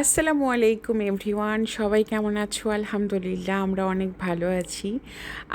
আসসালামু আলাইকুম এভরিওয়ান সবাই কেমন আছো? আলহামদুলিল্লাহ আমরা অনেক ভালো আছি।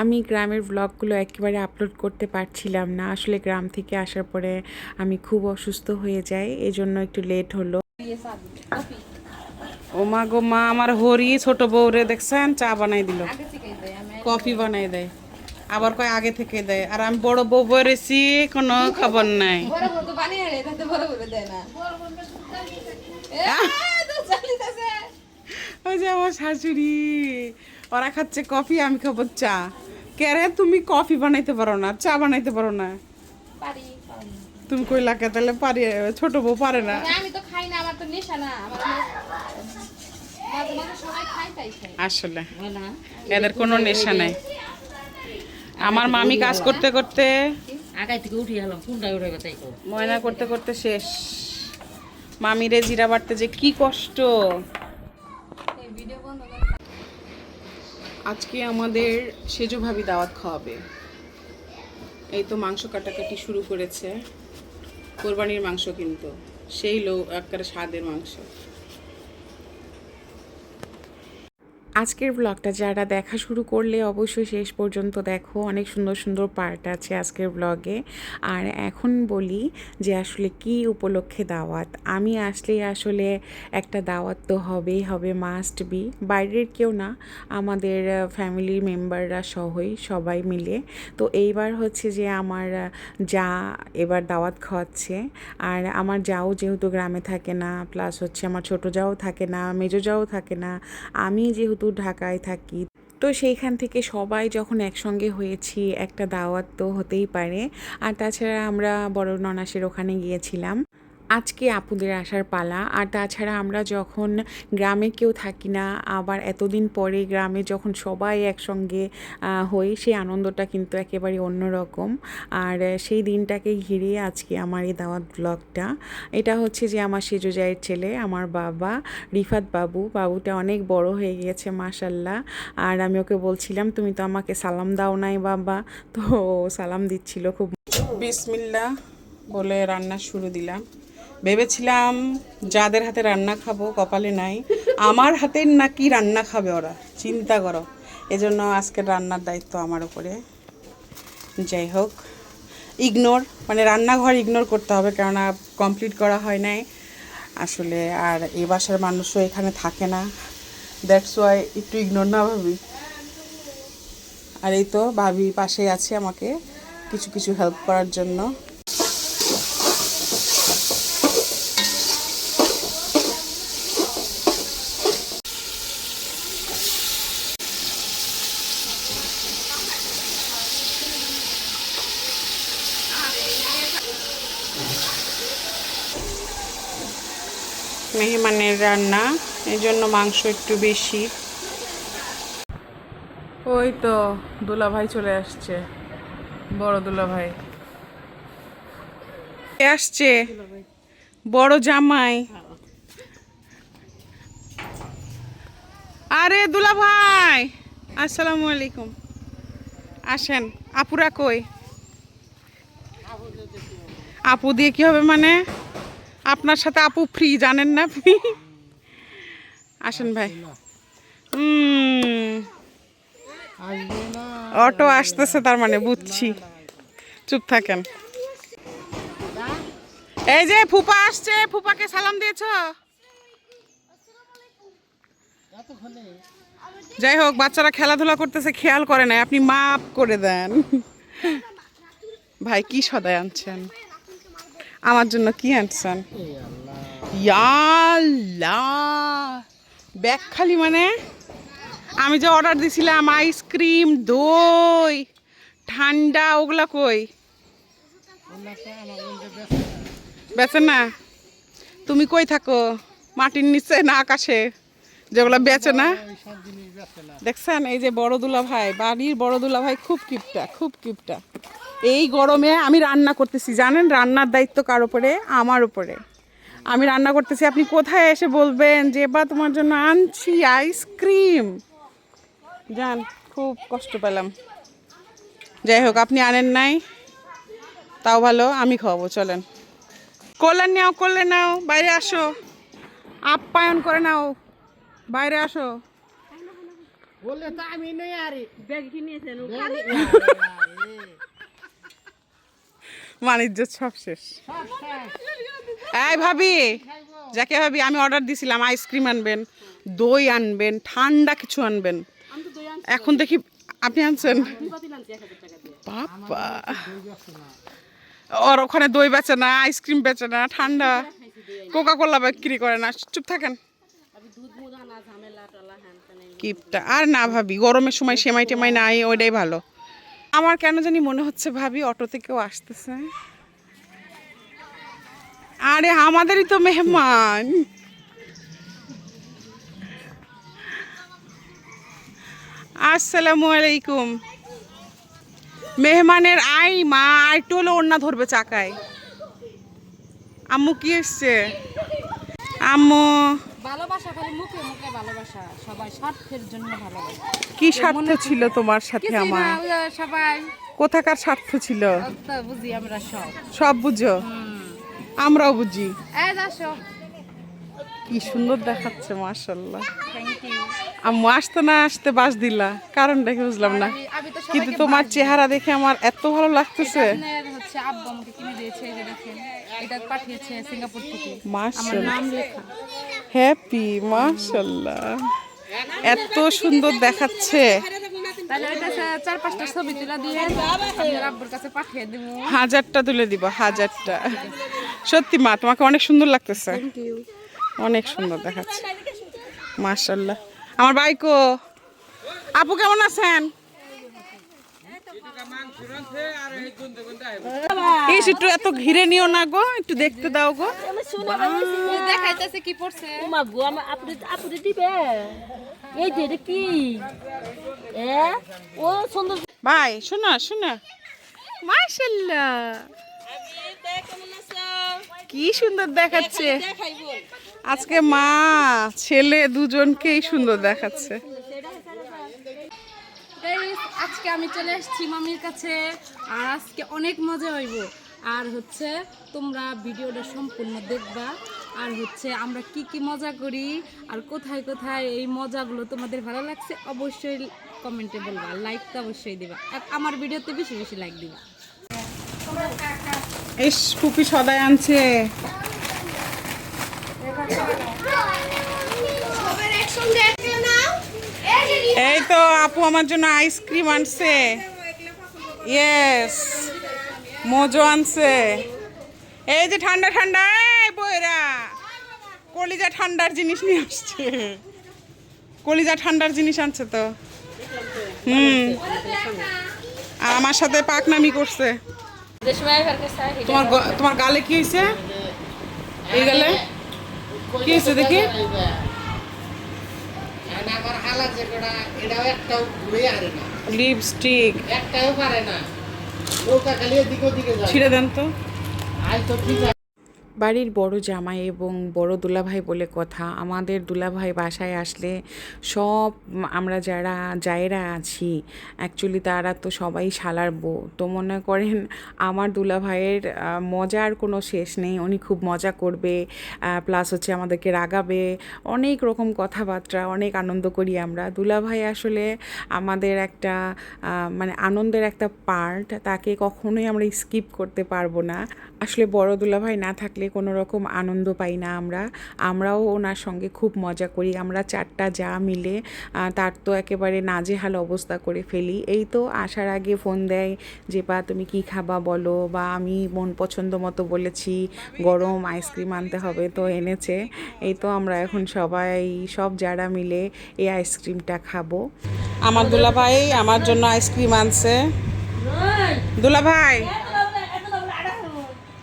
আমি গ্রামের ব্লগগুলো একেবারে আপলোড করতে পারছিলাম না। আসলে গ্রাম থেকে আসার পরে আমি খুব অসুস্থ হয়ে যাই এজন্য একটু লেট হলো। ও মা গো মা আমার হরি ছোট বউরে দেখছেন চা বানাই দিল। কফি বানাই দেয়। আবার কয় আগে থেকে দেয়। আর আমি বড় বউ বেরেছি কোনো খবর নাই। বড় তো বানিয়ে দেয় না। ওই যে আমার শাশুড়ি ওরা খাচ্ছে কফি আমি খাব চা। কে রে তুমি কফি বানাইতে পারো না চা বানাইতে পারো না। তুমি কইলা কে তাহলে পারি ছোট বউ পারে না। আমি তো খাই না আমার তো নেশা না আসলে এদের কোনো নেশা নাই। আমার মামি কাজ করতে করতে আগাই থেকে উঠি গেলাম কোনটা উঠে ময়না করতে করতে শেষ। মামিরে জিরা বাড়তে যে কি কষ্ট। আজকে আমাদের সেজো ভাবি দাওয়াত খাওয়াবে। এই তো মাংস কাটাকাটি শুরু করেছে। কোরবানির মাংস কিন্তু। সেই লো একটা স্বাদের মাংস। আজকের ব্লগটা যারা দেখা শুরু করলে অবশ্যই শেষ পর্যন্ত দেখো। অনেক সুন্দর সুন্দর পার্ট আছে আজকের ব্লগে আর এখন বলি যে আসলে কি উপলক্ষে দাওয়াত? আমি আসলে আসলে একটা দাওয়াত তো হবেই, হবে মাস্ট বি বাইরের কেউ না, আমাদের ফ্যামিলির মেম্বাররা সহই, সবাই মিলে। তো এইবার হচ্ছে যে আমার যা এবার দাওয়াত খাওয়াচ্ছে। আর আমার যাও যেহেতু গ্রামে থাকে না প্লাস হচ্ছে আমার ছোট যাও থাকে না, মেজো যাও থাকে না, আমি যেহেতু ঢাকায় থাকি। তো সেইখান থেকে সবাই যখন একসঙ্গে হয়েছি, একটা দাওয়াত তো হতেই পারে। আর তাছাড়া আমরা বড় ননাসের ওখানে গিয়েছিলাম। আজকে আপুদের আসার পালা। আর তাছাড়া আমরা যখন গ্রামে কেউ থাকি না, আবার এতদিন পরে গ্রামে যখন সবাই একসঙ্গে হই, সেই আনন্দটা কিন্তু একেবারে অন্যরকম। আর সেই দিনটাকে ঘিরে আজকে আমার এই দাওয়াত ব্লগটা। এটা হচ্ছে যে আমার সেজো জায়ের ছেলে, আমার বাবা, রিফাত বাবু। বাবুটা অনেক বড় হয়ে গিয়েছে, মাশাল্লাহ। আর আমি ওকে বলছিলাম, তুমি তো আমাকে সালাম দাও নাই বাবা। তো সালাম দিচ্ছিল খুব। বিসমিল্লা বলে রান্না শুরু দিলাম। ভেবেছিলাম যাদের হাতে রান্না খাব, কপালে নাই। আমার হাতের নাকি রান্না খাবে ওরা, চিন্তা করো। এজন্য আজকের রান্নার দায়িত্ব আমার উপরে। যাই হোক ইগনোর মানে রান্নাঘর ইগনোর করতে হবে, কেননা কমপ্লিট করা হয় নাই। আসলে আর এই বাসার মানুষও এখানে থাকে না। দ্যাটস ওয়াই একটু ইগনোর না ভাবি। আর এই তো, ভাবি পাশে আছে আমাকে, কিছু কিছু হেল্প করার জন্য। মেহমানের রান্না এই জন্য মাংস একটু বেশি। ওই তো দুলা ভাই চলে আসছে বড় দুলা ভাই আসছে? বড় জামাই। আরে দুলা ভাই আসসালামু আলাইকুম। আসেন আপুরা কই? আপু দিয়ে কি হবে মানে? আপনার সাথে আপু ফ্রি জানেন না আপনি? আসেন ভাই। অটো আসতেছে তার মানে বুঝছি। চুপ থাকেন। এই যে ফুপা আসছে। ফুপাকে সালাম দিয়েছ? যাই হোক বাচ্চারা খেলাধুলা করতেছে খেয়াল করে নাই। আপনি মাপ করে দেন। ভাই কি সদায় আনছেন? আমার জন্য কি আনছেন ব্যাগ খালি মানে? আমি যে অর্ডার দিছিলাম আইসক্রিম দই, ঠান্ডা, ওগুলা কই? বেচে না। তুমি কই থাকো? মাটির নিচে না আকাশে? যেগুলো বেচে না? দেখছেন এই যে বড় দুলা ভাই বাড়ির বড় দুলা ভাই খুব কিপটা খুব কিপটা। এই গরমে আমি রান্না করতেছি জানেন? রান্নার দায়িত্ব কার উপরে? আমার উপরে। আমি রান্না করতেছি আপনি কোথায় এসে বলবেন যে বা তোমার জন্য আনছি আইসক্রিম। জান খুব কষ্ট পেলাম। যাই হোক আপনি আনেন নাই। তাও ভালো আমি খাওয়াবো চলেন। করলেন নাও করলে নাও বাইরে আসো। আপ্যায়ন করে নাও। বাইরে আসো। বললে তো আমি নেই আরে। বাণিজ্য সব শেষ। এই ভাবি যাকে ভাবি আমি অর্ডার দিছিলাম আইসক্রিম আনবেন দই আনবেন ঠান্ডা কিছু আনবেন। এখন দেখি আপনি আনছেন? বাবা। ওর ওখানে দই বেচে না আইসক্রিম বেচে না ঠান্ডা। কোকা কোলা বিক্রি করে না। চুপ থাকেন। কিপটা। আর না ভাবি, গরমের সময় সেমাই টেমাই নাই, ওইটাই ভালো। আমার কেন জানি মনে হচ্ছে ভাবি অটোতে কেউ আসতেছে। আরে, আমাদেরই তো মেহমান। আসসালামু আলাইকুম। মেহমানের আই মা আইটু হলো ওড়না ধরবে চাকায়। আম্মু কি এসছে? আম্মু। ভালোবাসা খালি মুখে মুখে ভালোবাসা সবাই স্বার্থের জন্য ভালোবাসা। কি স্বার্থ ছিল তোমার সাথে আমার? সবাই। কোথাকার স্বার্থ ছিল? বুঝি আমরা সব। সব বুঝো? আমরাও বুঝি। কি সুন্দর দেখাচ্ছে মাশাল্লাহ আম্মু আসতে না আসতে বাস দিলা? কারণ দেখে বুঝলাম না। কিন্তু তোমার চেহারা দেখে আমার এত ভালো লাগতেছে। মাশাল্লাহ হ্যাপি মাশাল্লাহ এত সুন্দর দেখাচ্ছে। হাজারটা তুলে দিব হাজারটা। সত্যি মা তোমাকে অনেক সুন্দর লাগতেছে। অনেক সুন্দর দেখাচ্ছে। মাশাল্লাহ আমার বাইকো আপু কেমন আছেন? এই একটু এত ঘিরে নিও না গো একটু দেখতে দাও গো। দেখাইতেছে কি পড়ছে? মা গো আমার আপনি আপনি দিবে? এই যে এটা কি? এ? ও সুন্দর ভাই শোনা শোনা। মাশাল্লাহ কি সুন্দর দেখাচ্ছে। আজকে মা ছেলে দুজনকেই সুন্দর দেখাচ্ছে। আজকে আমি চলে এসেছি মামির কাছে, আর আজকে অনেক মজা হইব। আর হচ্ছে, তোমরা ভিডিওটা সম্পূর্ণ দেখবা। আর হচ্ছে, আমরা কি কি মজা করি, আর কোথায় কোথায় এই মজাগুলো তোমাদের ভালো লাগছে, অবশ্যই কমেন্টে বলবা। লাইক তো অবশ্যই দিবা। আমার ভিডিওতে বেশি বেশি লাইক দিবা। এস পুপি সদাই আনছে। এই তো আপু আমার জন্য আইসক্রিম আনছে। ইয়েস মোজো আনছে। এই যে ঠান্ডা ঠান্ডা, এই বইরা। কলিজা ঠান্ডার জিনিস নিয়ে আসছে। কলিজা ঠান্ডার জিনিস আনছে তো। হুম। আর আমার সাথে পাকনামি করছে। তোমার তোমার গালে কি হয়েছে এই গালে? কি হয়েছে দেখি? আমার যেটা এটাও একটাও ঘুরে আরে না। লিপস্টিক। একটাও পারে না। নৌকা খালি এদিক ওদিকে যায়। ছিঁড়ে দেন তো। আজ তো ঠিক আছে। বাড়ির বড় জামাই এবং বড় দুলাভাই বলে কথা। আমাদের দুলাভাই বাসায় আসলে সব আমরা যারা, জায়েরা আছি অ্যাকচুয়ালি তারা তো সবাই শালার বউ। তো মনে করেন আমার দুলাভাইয়ের মজার কোনো শেষ নেই। উনি খুব মজা করবে প্লাস হচ্ছে আমাদেরকে রাগাবে। অনেক রকম কথাবার্তা, অনেক আনন্দ করি আমরা। দুলাভাই আসলে আমাদের একটা মানে আনন্দের একটা পার্ট তাকে কখনোই আমরা স্কিপ করতে পারব না। আসলে বড় দুলাভাই না থাকলে কোনো রকম আনন্দ পাই না আমরা। আমরাও ওনার সঙ্গে খুব মজা করি। আমরা চারটা যা মিলে তার তো একেবারে নাজেহাল অবস্থা করে ফেলি। এই তো আসার আগে ফোন দেয় যে বা তুমি কি খাবা বলো? বা আমি মন পছন্দ মতো বলেছি গরম আইসক্রিম আনতে হবে তো এনেছে। এই তো আমরা এখন সবাই সব যারা মিলে এই আইসক্রিমটা খাব। আমার দুলাভাই আমার জন্য আইসক্রিম আনছে। দুলা ভাই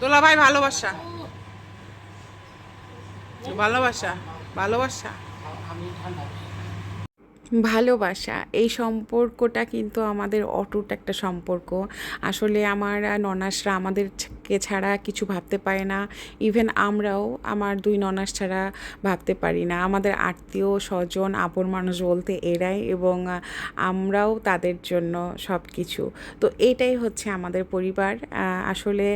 দুলা ভাই ভালোবাসা। ভালোবাসা ভালোবাসা। ভালোবাসা, এই সম্পর্কটা কিন্তু আমাদের অটুট একটা সম্পর্ক। আসলে আমার ননাসরা আমাদেরকে ছাড়া কিছু ভাবতে পারে না। ইভেন আমরাও আমার দুই ননাস ছাড়া ভাবতে পারি না। আমাদের আত্মীয় স্বজন, আপন মানুষ বলতে এরাই এবং আমরাও তাদের জন্য সব কিছু তো এটাই হচ্ছে আমাদের পরিবার। আসলে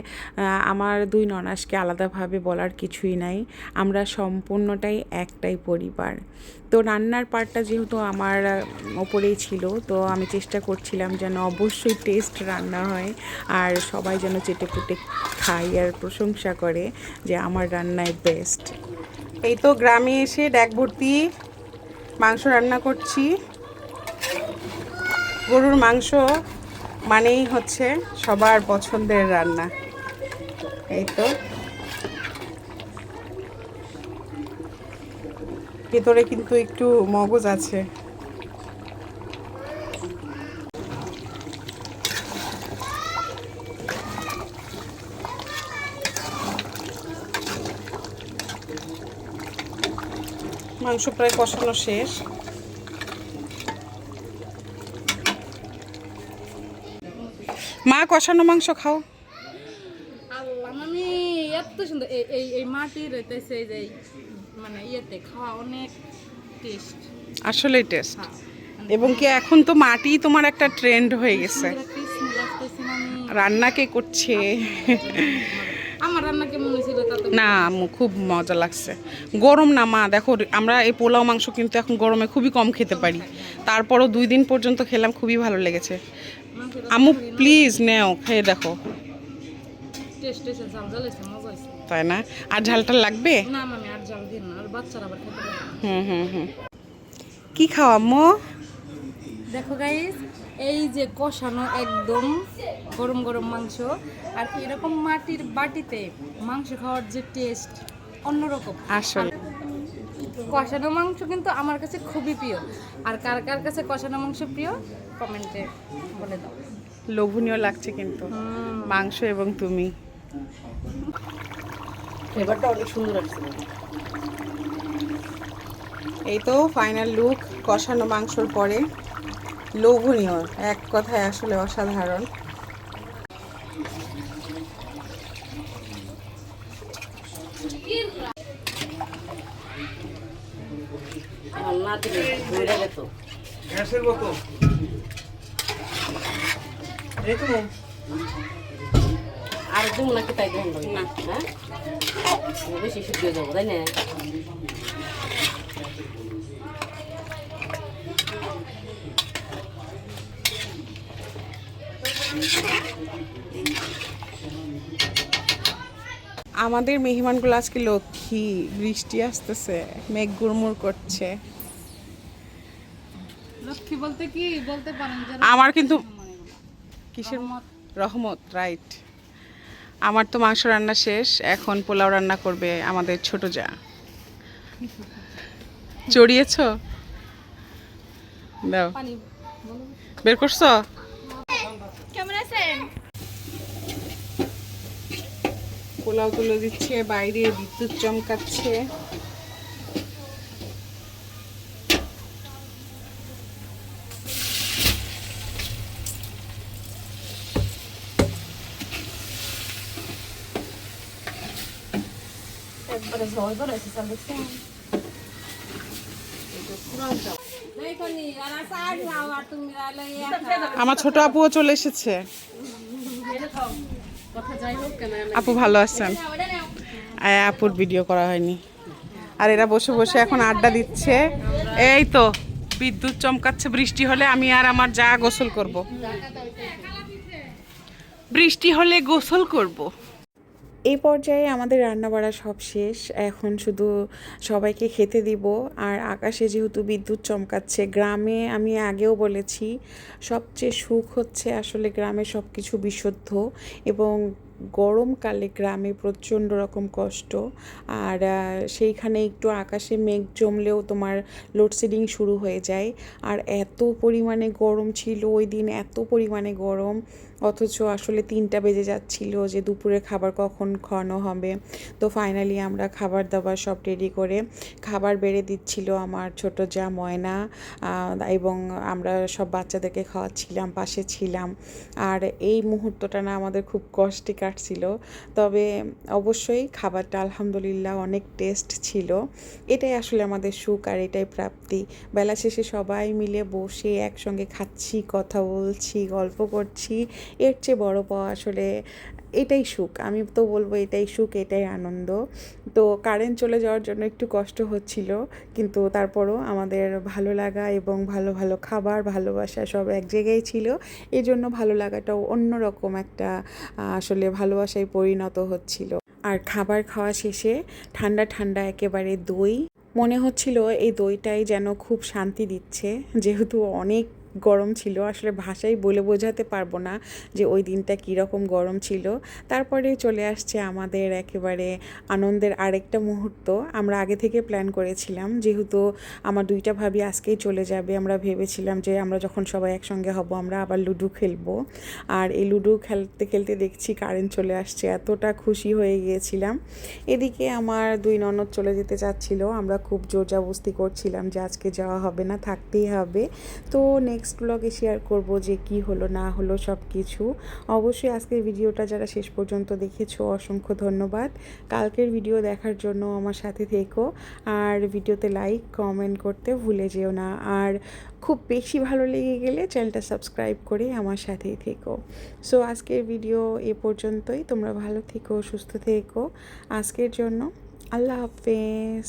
আমার দুই ননাসকে আলাদাভাবে বলার কিছুই নাই। আমরা সম্পূর্ণটাই একটাই পরিবার। তো রান্নার পার্টটা যেহেতু আমার ওপরেই ছিল, তো আমি চেষ্টা করছিলাম যেন অবশ্যই টেস্ট রান্না হয় আর সবাই যেন চেটে পুটে খাই আর প্রশংসা করে যে আমার রান্নায় বেস্ট এই তো গ্রামে এসে ড্যাক ভর্তি, মাংস রান্না করছি। গরুর মাংস মানেই হচ্ছে সবার পছন্দের রান্না। এই তো। ভেতরে কিন্তু একটু মগজ আছে। মাংস প্রায় কষানো শেষ। মা, কষানো মাংস খাও। আল্লাহ আমি এত সুন্দর। এই এই মাটির হইতেছে এই যে ইয়েতে খাওয়া অনেক টেস্ট আসলেই টেস্ট এবং কি এখন তো মাটি তোমার একটা ট্রেন্ড হয়ে গেছে। কৃষ্ণ লাগতেছে আমি রান্না কে করছে? আমার রান্না কেমন হয়েছিল না খুব মজা লাগছে। গরম না মা দেখো আমরা এই পোলাও মাংস কিন্তু এখন গরমে খুবই কম খেতে পারি। তারপরও দুই দিন পর্যন্ত খেলাম খুবই ভালো লেগেছে। আম্মু প্লিজ নেও খেয়ে দেখো। টেস্ট মজা তাই না? আর ঝালটা লাগবে। হুম হুম হুম। কি খাও আম্মু? দেখো গাইস এই যে কষানো একদম গরম গরম মাংস আর এরকম মাটির বাটিতে মাংস খাওয়ার যে টেস্ট অন্যরকম। আসলে। কষানো মাংস কিন্তু আমার কাছে খুবই প্রিয়। আর কার কার কাছে কষানো মাংস প্রিয় কমেন্টে বলে দাও। লোভনীয় লাগছে কিন্তু। মাংস এবং তুমি। ফ্লেভারটা অনেক সুন্দর আছে এই তো ফাইনাল লুক কষানো মাংসর পরে। লোভনীয় এক কথায় আসলে অসাধারণ। আর তুমি নাকি তাই না। হ্যাঁ? বেশি শুদ্ধ হয়ে যাব তাই না আমাদের মেহমানগুলো আজকে লক্ষ্মী বৃষ্টি আসতেছে মেঘ গুড়মুড় করছে। লক্ষ্মী বলতে কি? বলতে পারেন আমার কিন্তু কিসের রহমত? রাইট আমার তো মাংস রান্না শেষ এখন পোলাও রান্না করবে আমাদের ছোট যা। চড়িয়েছ? দাও। বের করছ? পোলাও তুলে দিচ্ছে বাইরে বিদ্যুৎ চমকাচ্ছে। আমার ছোট আপুও চলে এসেছে। আপু ভালো আছেন? আপুর ভিডিও করা হয়নি। আর এরা বসে বসে এখন আড্ডা দিচ্ছে। এই তো, বিদ্যুৎ চমকাচ্ছে, বৃষ্টি হলে আমি আর আমার যা গোসল করব। বৃষ্টি হলে গোসল করব। এই পর্যায়ে আমাদের রান্না রান্নাবাড়া সব শেষ। এখন শুধু সবাইকে খেতে দিব। আর আকাশে যেহেতু বিদ্যুৎ চমকাচ্ছে, গ্রামে আমি আগেও বলেছি, সবচেয়ে সুখ হচ্ছে আসলে গ্রামে সব কিছু বিশুদ্ধ এবং গরমকালে গ্রামে প্রচণ্ড রকম কষ্ট। আর সেইখানে একটু আকাশে মেঘ জমলেও তোমার লোডশেডিং শুরু হয়ে যায়। আর এত পরিমাণে গরম ছিল, ওই দিন এত পরিমাণে গরম। অথচ আসলে তিনটা বেজে যাচ্ছিল যে দুপুরে খাবার কখন খাওয়ানো হবে। তো ফাইনালি আমরা খাবার দাবার সব রেডি করে খাবার বেড়ে দিচ্ছিল আমার ছোট যা ময়না এবং আমরা সব বাচ্চাদেরকে খাওয়াচ্ছিলাম, পাশে ছিলাম। আর এই মুহূর্তটা না আমাদের খুব কষ্টে কাটছিল। তবে অবশ্যই খাবারটা আলহামদুলিল্লাহ অনেক টেস্ট ছিল। এটাই আসলে আমাদের সুখ আর এটাই প্রাপ্তি। বেলা শেষে সবাই মিলে বসে একসঙ্গে খাচ্ছি, কথা বলছি, গল্প করছি। এর চেয়ে বড় পাওয়া আসলে এটাই সুখ। আমি তো বলব এটাই সুখ, এটাই আনন্দ। তো কারেন্ট চলে যাওয়ার জন্য একটু কষ্ট হচ্ছিল, কিন্তু তারপরও আমাদের ভালো লাগা এবং ভালো ভালো খাবার, ভালোবাসা সব এক জায়গায় ছিল। এই জন্য ভালো লাগাটাও অন্যরকম একটা আসলে ভালোবাসায় পরিণত হচ্ছিল। আর খাবার খাওয়া শেষে ঠান্ডা ঠান্ডা একেবারে দই। মনে হচ্ছিল এই দইটাই যেন খুব শান্তি দিচ্ছে, যেহেতু অনেক গরম ছিল। আসলে ভাষায় বলে বোঝাতে পারব না যে ওই দিনটা কীরকম গরম ছিল। তারপরে চলে আসছে আমাদের একেবারে আনন্দের আরেকটা মুহূর্ত। আমরা আগে থেকে প্ল্যান করেছিলাম, যেহেতু আমার দুইটা ভাবি আজকেই চলে যাবে। আমরা ভেবেছিলাম যে আমরা যখন সবাই একসঙ্গে হব, আমরা আবার লুডো খেলব। আর এই লুডো খেলতে খেলতে দেখছি কারেন্ট চলে আসছে। এতটা খুশি হয়ে গিয়েছিলাম। এদিকে আমার দুই ননদ চলে যেতে চাচ্ছিল। আমরা খুব জোর জাবস্তি করছিলাম যে আজকে যাওয়া হবে না, থাকতেই হবে। তো নেক্সট ব্লগে শেয়ার করব যে কি হলো, না হলো সব কিছু অবশ্যই আজকের ভিডিওটা যারা শেষ পর্যন্ত দেখেছ, অসংখ্য ধন্যবাদ। কালকের ভিডিও দেখার জন্য আমার সাথে থেকো। আর ভিডিওতে লাইক কমেন্ট করতে ভুলে যেও না। আর খুব বেশি ভালো লেগে গেলে চ্যানেলটা সাবস্ক্রাইব করে আমার সাথেই থেকো। সো আজকের ভিডিও এ পর্যন্তই। তোমরা ভালো থেকো, সুস্থ থেকো। আজকের জন্য আল্লাহ হাফেজ।